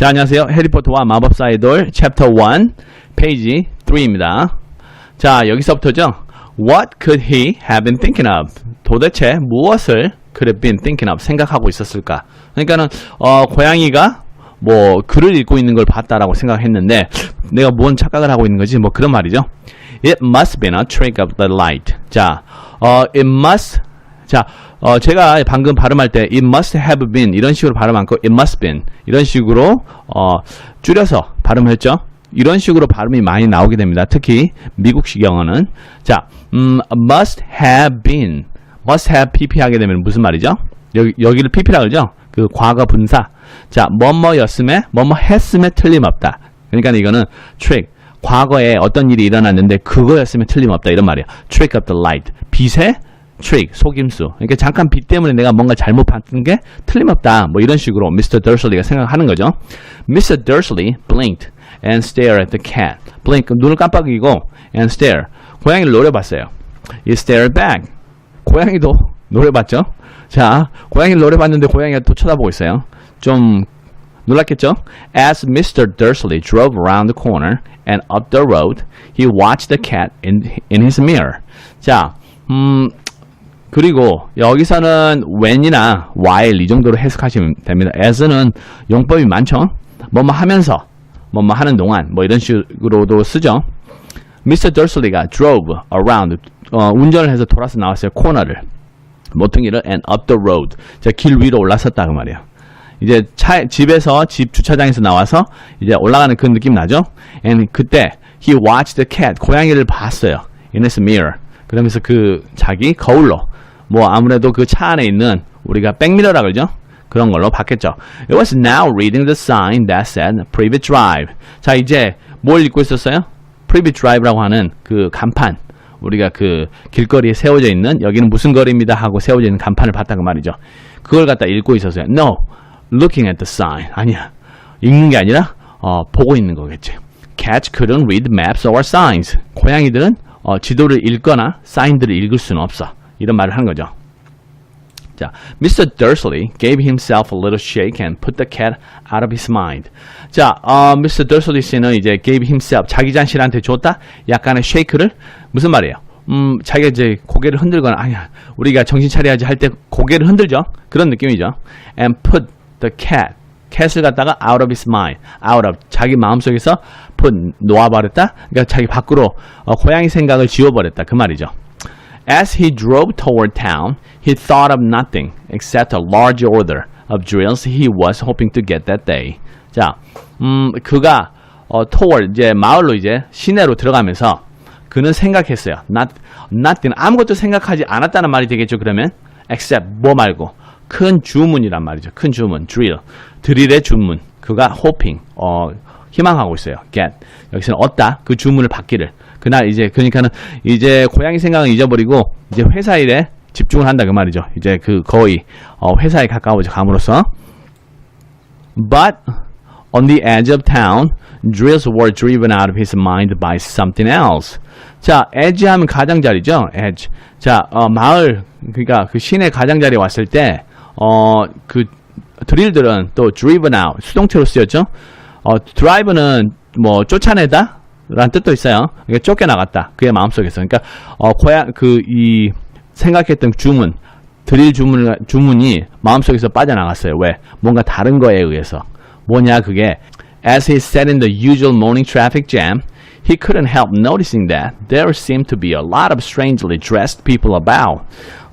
자, 안녕하세요. 해리포터와 마법사의 돌 챕터 1 페이지 3입니다. 자, 여기서부터죠. What could he have been thinking of? 도대체 무엇을 could have been thinking of 생각하고 있었을까? 그러니까는 어, 고양이가 뭐 글을 읽고 있는 걸 봤다라고 생각했는데 내가 뭔 착각을 하고 있는 거지? 뭐 그런 말이죠. It must been a trick of the light. 자, 어, it must 자, 어, 제가 방금 발음할 때 it must have been 이런 식으로 발음 않고 it must been 이런 식으로 어, 줄여서 발음했죠. 이런 식으로 발음이 많이 나오게 됩니다. 특히 미국식 영어는 자, 음, must have been, must have pp 하게 되면 무슨 말이죠? 여기 여기를 pp라 그러죠? 그 과거 분사. 자, 뭐뭐였음에 뭐뭐 했음에 틀림없다. 그러니까 이거는 trick. 과거에 어떤 일이 일어났는데 그거였으면 틀림없다 이런 말이야. trick of the light. 빛의 trick, 속임수. 그러니까 잠깐 빛 때문에 내가 뭔가 잘못 봤던 게 틀림없다. 뭐 이런 식으로 Mr. Dursley가 생각하는 거죠. Mr. Dursley blinked and stared at the cat. blink, 눈을 깜빡이고 and stare. 고양이를 노려봤어요. He stared back. 고양이도 노려봤죠. 자, 고양이를 노려봤는데 고양이가 또 쳐다보고 있어요. 좀 놀랐겠죠? As Mr. Dursley drove around the corner and up the road, he watched the cat in, in his mirror. 자, 음, 그리고 여기서는 when이나 while 이 정도로 해석하시면 됩니다. as는 용법이 많죠. 뭐뭐 하면서, 뭐뭐 하는 동안, 뭐 이런 식으로도 쓰죠. Mr. Dursley가 drove around, 어, 운전을 해서 돌아서 나왔어요. 코너를. 모퉁이를 and up the road. 자, 길 위로 올라섰다 그 말이에요. 이제 차 집에서 집 주차장에서 나와서 이제 올라가는 그 느낌 나죠? And 그때 he watched the cat 고양이를 봤어요. In his mirror. 그러면서 그 자기 거울로 뭐 아무래도 그 차 안에 있는 우리가 백미러라 그러죠? 그런 걸로 봤겠죠. It was now reading the sign that said private drive. 자, 이제 뭘 읽고 있었어요? private drive라고 하는 그 간판. 우리가 그 길거리에 세워져 있는 여기는 무슨 거리입니다 하고 세워져 있는 간판을 봤다 그 말이죠. 그걸 갖다 읽고 있었어요. No, looking at the sign. 아니야. 읽는 게 아니라 어, 보고 있는 거겠지. Cats couldn't read maps or signs. 고양이들은 어, 지도를 읽거나 사인들을 읽을 수는 없어. 이런 말을 하는 거죠. 자, Mr. Dursley gave himself a little shake and put the cat out of his mind. 자, 어, Mr. Dursley 씨는 이제 gave himself 자기 자신한테 줬다. 약간의 shake를 무슨 말이에요? 음, 자기가 이제 고개를 흔들거나 아니야, 우리가 정신 차려야지 할 때 고개를 흔들죠. 그런 느낌이죠. And put the cat, cat을 갖다가 out of his mind, out of 자기 마음속에서 put 놓아버렸다. 그러니까 자기 밖으로 어, 고양이 생각을 지워버렸다. 그 말이죠. As he drove toward town, he thought of nothing except a large order of drills he was hoping to get that day. 자, 음, 그가 어, toward 이제 마을로 이제 시내로 들어가면서 그는 생각했어요. Not, nothing 아무것도 생각하지 않았다는 말이 되겠죠. 그러면 except 뭐 말고 큰 주문이란 말이죠. 큰 주문, drill, 드릴의 주문. 그가 hoping, 어, 희망하고 있어요. get 여기서는 얻다 그 주문을 받기를. 그날 이제 그러니까는 이제 고양이 생각은 잊어버리고 이제 회사 일에 집중을 한다 그 말이죠. 이제 그 거의 어, 회사에 가까워져 감으로써. But on the edge of town, drills were driven out of his mind by something else. 자, edge 하면 가장자리죠. edge. 자, 어, 마을 그러니까 그 시내 가장자리에 왔을 때 어, 그 드릴들은 또 driven out 수동태로 쓰였죠. 어, drive는 뭐 쫓아내다 라는 뜻도 있어요. 그러니까 쫓겨나갔다. 그의 마음속에서. 그러니까 어, 고양 그이 생각했던 주문 드릴 주문 주문이 마음속에서 빠져나갔어요. 왜? 뭔가 다른 거에 의해서. 뭐냐 그게 As he sat in the usual morning traffic jam, he couldn't help noticing that there seemed to be a lot of strangely dressed people about.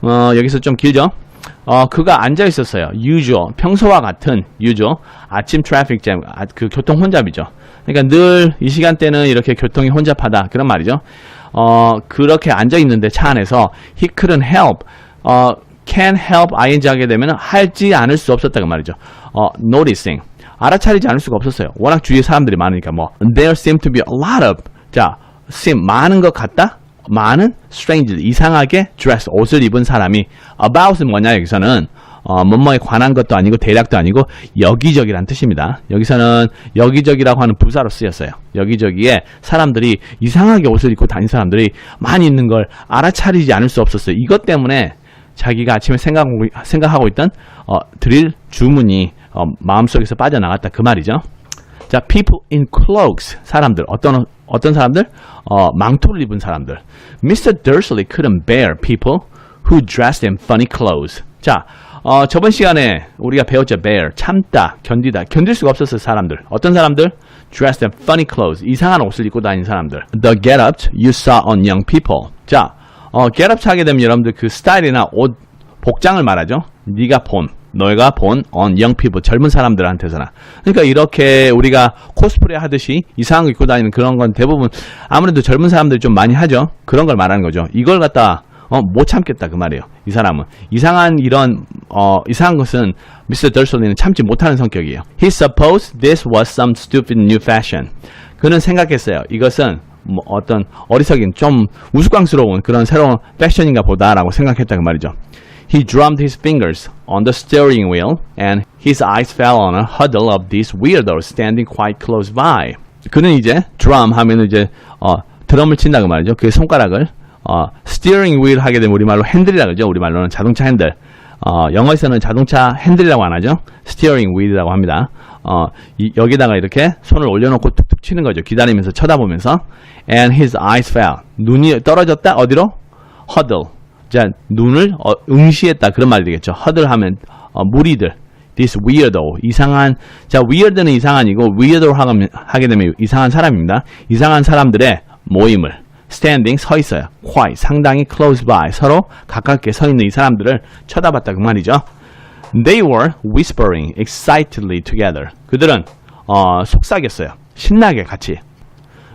어, 여기서 좀 길죠? 어, 그가 앉아 있었어요. usual, 평소와 같은 usual 아침 트래픽 잼, 아, 그 교통 혼잡이죠. 그러니까 늘 이 시간대는 이렇게 교통이 혼잡하다 그런 말이죠. 어, 그렇게 앉아 있는데 차 안에서 he couldn't help, 어, can help ing 하게 되면 하지 않을 수 없었다 그 말이죠. 어, noticing 알아차리지 않을 수가 없었어요. 워낙 주위에 사람들이 많으니까 뭐 there seemed to be a lot of 자 seem 많은 것 같다. 많은 strange 이상하게 dress 옷을 입은 사람이 about은 뭐냐 여기서는 어, 뭐뭐에 관한 것도 아니고 대략도 아니고 여기저기란 뜻입니다. 여기서는 여기저기라고 하는 부사로 쓰였어요. 여기저기에 사람들이 이상하게 옷을 입고 다닌 사람들이 많이 있는 걸 알아차리지 않을 수 없었어요. 이것 때문에 자기가 아침에 생각하고, 생각하고 있던 어, 드릴 주문이 어, 마음속에서 빠져나갔다 그 말이죠. 자, people in cloaks. 사람들. 어떤, 어떤 사람들? 어, 망토를 입은 사람들. Mr. Dursley couldn't bear people who dressed in funny clothes. 자, 어, 저번 시간에 우리가 배웠죠. bear. 참다, 견디다. 견딜 수가 없었어요, 사람들. 어떤 사람들? dressed in funny clothes. 이상한 옷을 입고 다니는 사람들. The get-ups you saw on young people. 자, 어, get-ups 하게 되면 여러분들 그 스타일이나 옷, 복장을 말하죠. 네가 본, 너희가 본 young people, 젊은 사람들한테서나. 그러니까 이렇게 우리가 코스프레 하듯이 이상한 거 입고 다니는 그런 건 대부분 아무래도 젊은 사람들이 좀 많이 하죠. 그런 걸 말하는 거죠. 이걸 갖다 어, 못 참겠다 그 말이에요. 이 사람은 이상한 이런 어, 이상한 것은 미스터 덜솔리는 참지 못하는 성격이에요. He supposed this was some stupid new fashion. 그는 생각했어요. 이것은 뭐 어떤 어리석인 좀 우스꽝스러운 그런 새로운 패션인가 보다라고 생각했다 그 말이죠. He drummed his fingers on the steering wheel and his eyes fell on a huddle of these weirdos standing quite close by. 그는 이제 drum 하면 이제 어, 드럼을 친다 그 말이죠. 그 손가락을 어, steering wheel 하게 되면 우리말로 핸들이라 그러죠. 우리말로는 자동차 핸들. 어, 영어에서는 자동차 핸들이라고 안 하죠. steering wheel이라고 합니다. 어, 이- 여기다가 이렇게 손을 올려놓고 툭툭 치는 거죠. 기다리면서 쳐다보면서. And his eyes fell. 눈이 떨어졌다. 어디로? huddle. 자, 눈을 어, 응시했다. 그런 말이 되겠죠. huddle 하면 어, 무리들. This weirdo. 이상한, 자, weird는 이상한이고, weirdo 하게 되면 이상한 사람입니다. 이상한 사람들의 모임을. standing 서 있어요. quite 상당히 close by 서로 가깝게 서 있는 이 사람들을 쳐다봤다 그 말이죠. They were whispering excitedly together. 그들은 어, 속삭였어요. 신나게 같이.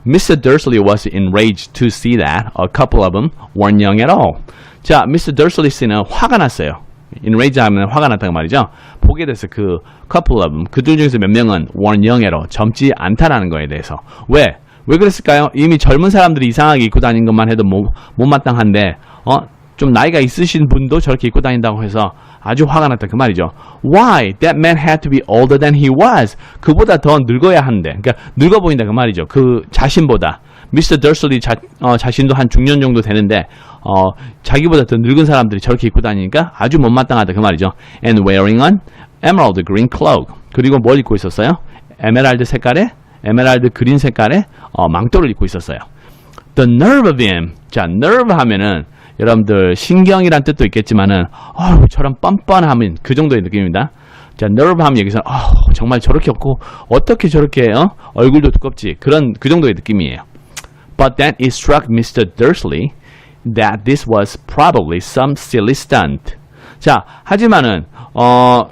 Mr. Dursley was enraged to see that a couple of them weren't young at all. 자, Mr. Dursley 씨는 화가 났어요. enraged 하면 화가 났다는 말이죠. 보게 돼서 그 couple of them, 그들 중에서 몇 명은 weren't young at all, 젊지 않다라는 거에 대해서. 왜? 왜 그랬을까요? 이미 젊은 사람들이 이상하게 입고 다니는 것만 해도 못, 못마땅한데, 어? 좀 나이가 있으신 분도 저렇게 입고 다닌다고 해서 아주 화가 났다 그 말이죠. Why? That man had to be older than he was. 그보다 더 늙어야 한대. 그러니까 늙어 보인다 그 말이죠. 그 자신보다. 미스터 더슬리 자, 어, 자신도 한 중년 정도 되는데 어, 자기보다 더 늙은 사람들이 저렇게 입고 다니니까 아주 못마땅하다 그 말이죠. And wearing an emerald green cloak. 그리고 뭘 입고 있었어요? 에메랄드 색깔의 에메랄드 그린 색깔의 어, 망토를 입고 있었어요. The nerve of him. 자, nerve 하면은 여러분들 신경이란 뜻도 있겠지만은 어우, 저런 뻔뻔함은 그 정도의 느낌입니다. 자, 하면 여기서 어우, 정말 저렇게 없고 어떻게 저렇게 어? 얼굴도 두껍지 그런 그 정도의 느낌이에요. But then it struck Mr. Dursley that this was probably some silly stunt. 자, 하지만은 어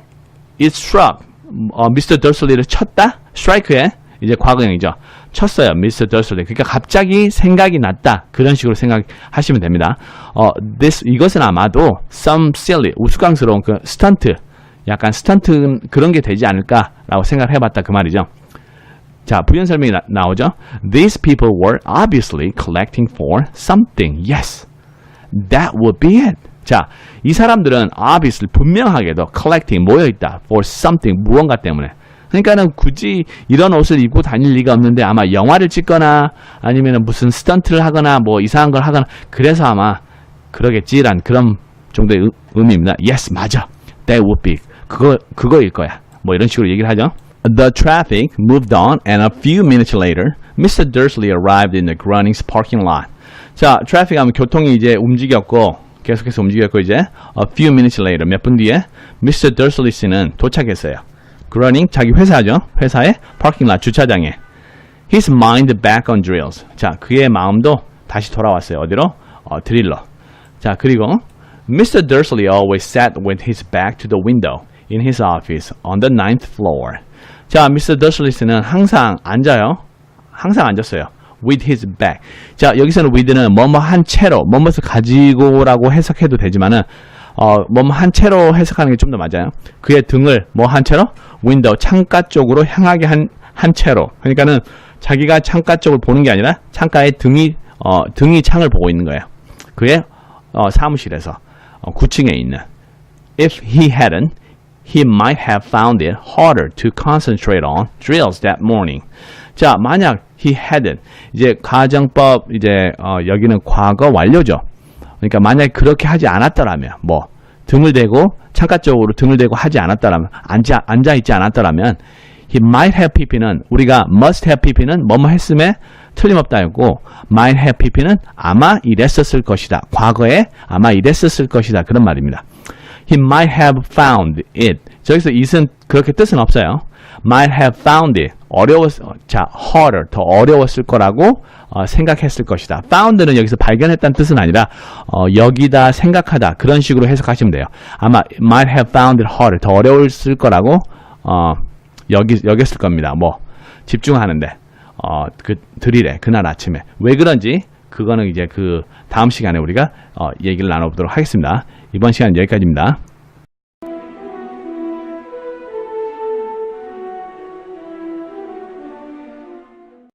it struck 어, Mr. Dursley를 쳤다. strike의 이제 과거형이죠. 쳤어요, Mr. Dursley. 그러니까 갑자기 생각이 났다. 그런 식으로 생각하시면 됩니다. 어, this 이것은 아마도 some silly 우스꽝스러운 그 스턴트, 약간 스턴트 그런 게 되지 않을까라고 생각을 해봤다 그 말이죠. 자, 부연 설명이 나, 오죠 These people were obviously collecting for something. Yes. That would be it. 자, 이 사람들은 obviously 분명하게도 collecting 모여 있다 for something 무언가 때문에. 그러니까는 굳이 이런 옷을 입고 다닐 리가 없는데 아마 영화를 찍거나 아니면 무슨 스턴트를 하거나 뭐 이상한 걸 하거나 그래서 아마 그러겠지란 그런 정도의 의- 의미입니다. Yes, 맞아. That would be. 그거 그거일 거야. 뭐 이런 식으로 얘기를 하죠. The traffic moved on, and a few minutes later, Mr. Dursley arrived in the Grunnings parking lot. 자, 트래픽 하면 교통이 이제 움직였고, 계속해서 움직였고, 이제, a few minutes later, 몇 분 뒤에, Mr. Dursley 씨는 도착했어요. 그러닝, 자기 회사죠. 회사의 parking lot, 주차장에. His mind back on drills. 자, 그의 마음도 다시 돌아왔어요. 어디로? 어, 드릴러. 자, 그리고 Mr. Dursley always sat with his back to the window in his office on the ninth floor. 자, Mr. Dursley는 항상 앉아요. 항상 앉았어요. With his back. 자, 여기서는 with는 뭐뭐 한 채로, 뭐뭐를 가지고라고 해석해도 되지만은, 어, 뭐뭐 한 채로 해석하는 게 좀 더 맞아요. 그의 등을 뭐 한 채로? 윈도우, 창가 쪽으로 향하게 한, 한 채로. 그러니까는 자기가 창가 쪽을 보는 게 아니라 창가에 등이, 어, 등이 창을 보고 있는 거예요. 그의 어, 사무실에서 어, 9층에 있는 If he hadn't, he might have found it harder to concentrate on drills that morning. 자, 만약 he hadn't 이제 가정법 이제 어, 여기는 과거 완료죠. 그러니까 만약 그렇게 하지 않았더라면 뭐 등을 대고 창가 쪽으로 등을 대고 하지 않았더라면 앉아 앉아 있지 않았더라면 he might have pp는 우리가 must have pp는 뭐뭐 했음에 틀림없다였고 might have pp는 아마 이랬었을 것이다. 과거에 아마 이랬었을 것이다. 그런 말입니다. He might have found it. 저기서 it은 그렇게 뜻은 없어요. might have found it. 어려웠, 자, harder, 더 어려웠을 거라고 어, 생각했을 것이다. found는 여기서 발견했다는 뜻은 아니라 어, 여기다 생각하다 그런 식으로 해석하시면 돼요. 아마 might have found it harder, 더 어려웠을 거라고 어, 여기 여겼을 겁니다. 뭐 집중하는데 어, 그 드릴에 그날 아침에 왜 그런지 그거는 이제 그 다음 시간에 우리가 어, 얘기를 나눠보도록 하겠습니다. 이번 시간 여기까지입니다.